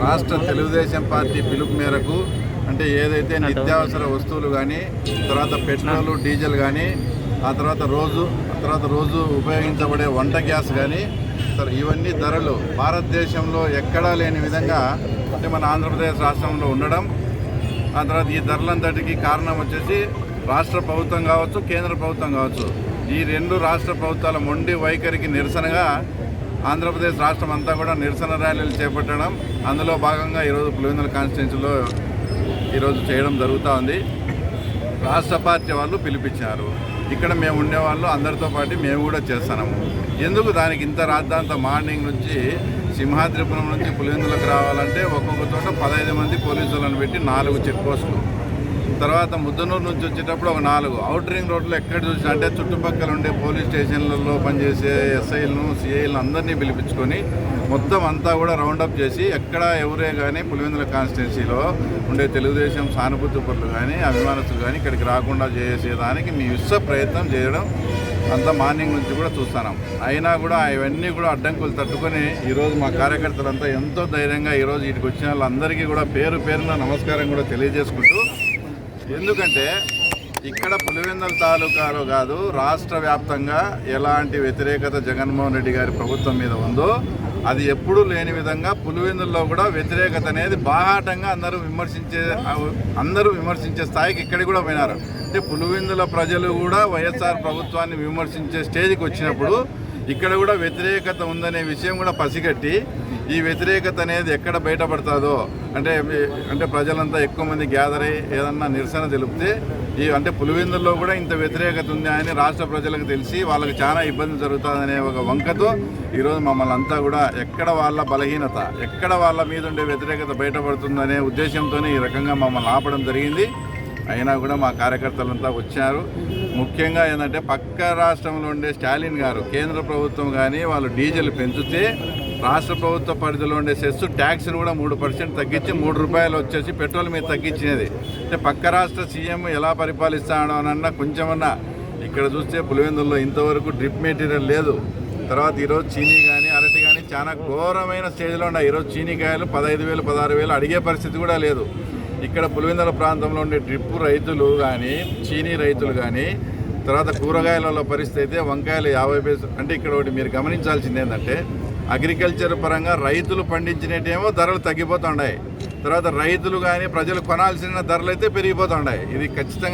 రాష్ట్ర తెలుగుదేశం పార్టీ పిలుపు మేరకు అంటే ఏదైతే నిత్యావసర వస్తువులు కానీ తర్వాత పెట్రోల్ డీజిల్ కానీ ఆ తర్వాత రోజు ఆ తర్వాత రోజు ఉపయోగించబడే వంట గ్యాస్ కానీ సరే ఇవన్నీ ధరలు భారతదేశంలో ఎక్కడా లేని విధంగా అంటే మన ఆంధ్రప్రదేశ్ రాష్ట్రంలో ఉండడం ఆ తర్వాత ఈ ధరలంతటికి కారణం వచ్చేసి రాష్ట్ర ప్రభుత్వం కావచ్చు కేంద్ర ప్రభుత్వం కావచ్చు. ఈ రెండు రాష్ట్ర ప్రభుత్వాల మొండి వైఖరికి నిరసనగా ఆంధ్రప్రదేశ్ రాష్ట్రం అంతా కూడా నిరసన ర్యాలీలు చేపట్టడం అందులో భాగంగా ఈరోజు పులివెందుల కాన్స్టిట్యున్సీలో ఈరోజు చేయడం జరుగుతూ ఉంది. రాష్ట్ర పార్టీ వాళ్ళు పిలిపించారు. ఇక్కడ మేము ఉండేవాళ్ళు అందరితో పాటు మేము కూడా చేస్తున్నాము ఎందుకు దానికి ఇంత రాద్దాంత మార్నింగ్ నుంచి సింహాద్రిపురం నుంచి పులివెందులకు రావాలంటే ఒక్కొక్క చోట పదహైదు మంది పోలీసులను పెట్టి నాలుగు చెక్ పోస్టులు. తర్వాత ముద్దనూరు నుంచి వచ్చేటప్పుడు ఒక నాలుగు. అవుట్ రింగ్ రోడ్లో ఎక్కడ చూసినా అంటే చుట్టుపక్కల ఉండే పోలీస్ స్టేషన్లలో పనిచేసే ఎస్ఐలను సిఐలను అందరినీ పిలిపించుకొని మొత్తం అంతా కూడా రౌండప్ చేసి ఎక్కడ ఎవరే కానీ పులివెందుల కాన్స్టిట్యున్సీలో ఉండే తెలుగుదేశం సానుభూతి పనులు కానీ అభిమానస్తులు కానీ ఇక్కడికి రాకుండా చేసేదానికి మీ విశ్వ ప్రయత్నం చేయడం అంతా మార్నింగ్ నుంచి కూడా చూస్తున్నాం అయినా కూడా ఇవన్నీ కూడా అడ్డంకులు తట్టుకొని ఈరోజు మా కార్యకర్తలంతా ఎంతో ధైర్యంగా ఈరోజు ఇటుకు వచ్చిన వాళ్ళందరికీ కూడా పేరు పేరున నమస్కారం కూడా తెలియజేసుకుంటూ ఎందుకంటే ఇక్కడ పులివెందుల తాలూకాలో కాదు రాష్ట్ర వ్యాప్తంగా ఎలాంటి వ్యతిరేకత జగన్మోహన్ రెడ్డి గారి ప్రభుత్వం మీద ఉందో అది ఎప్పుడూ లేని విధంగా పులివెందుల్లో కూడా వ్యతిరేకత అనేది బాహాటంగా అందరూ విమర్శించే అందరూ విమర్శించే స్థాయికి ఇక్కడికి కూడా పోయినారు. అంటే పులివెందుల ప్రజలు కూడా వైఎస్ఆర్ ప్రభుత్వాన్ని విమర్శించే స్టేజ్కి వచ్చినప్పుడు ఇక్కడ కూడా వ్యతిరేకత ఉందనే విషయం కూడా పసిగట్టి ఈ వ్యతిరేకత అనేది ఎక్కడ బయటపడుతుందో అంటే అంటే ప్రజలంతా ఎక్కువ మంది గ్యాదర్ అయ్యి ఏదన్నా నిరసన తెలిపితే ఈ అంటే పులివెందుల్లో కూడా ఇంత వ్యతిరేకత ఉంది అని రాష్ట్ర ప్రజలకు తెలిసి వాళ్ళకి చాలా ఇబ్బంది జరుగుతుందనే ఒక వంకతో ఈరోజు మమ్మల్ని అంతా కూడా ఎక్కడ వాళ్ళ బలహీనత ఎక్కడ వాళ్ళ మీద ఉండే వ్యతిరేకత బయటపడుతుందనే ఉద్దేశంతోనే ఈ రకంగా మమ్మల్ని ఆపడం జరిగింది. అయినా కూడా మా కార్యకర్తలంతా వచ్చారు. ముఖ్యంగా ఏంటంటే పక్క రాష్ట్రంలో ఉండే స్టాలిన్ గారు కేంద్ర ప్రభుత్వం కానీ వాళ్ళు డీజిల్ పెంచితే రాష్ట్ర ప్రభుత్వ పరిధిలో ఉండే సెస్ ట్యాక్స్ని కూడా మూడు పర్సెంట్ తగ్గించి మూడు రూపాయలు వచ్చేసి పెట్రోల్ మీద తగ్గించినది. అంటే పక్క రాష్ట్ర సీఎం ఎలా పరిపాలిస్తాడో అన్న కొంచెమన్నా ఇక్కడ చూస్తే పులివెందుల్లో ఇంతవరకు డ్రిప్ మెటీరియల్ లేదు. తర్వాత ఈరోజు చీనీ కానీ అరటి కానీ చాలా ఘోరమైన స్టేజ్లో ఉన్నాయి. ఈరోజు చీనీకాయలు పదహైదు వేలు పదహారు వేలు అడిగే పరిస్థితి కూడా లేదు. ఇక్కడ పులివెందుల ప్రాంతంలో ఉండే డ్రిప్ రైతులు కానీ చీనీ రైతులు కానీ తర్వాత కూరగాయల పరిస్థితి అయితే వంకాయలు యాభై పైసలు అంటే ఇక్కడ ఒకటి మీరు గమనించాల్సింది ఏంటంటే అగ్రికల్చర్ పరంగా రైతులు పండించినట్టేమో ధరలు తగ్గిపోతుండాయి. తర్వాత రైతులు కానీ ప్రజలు కొనాల్సిన ధరలు అయితే పెరిగిపోతున్నాయి ఇది ఖచ్చితంగా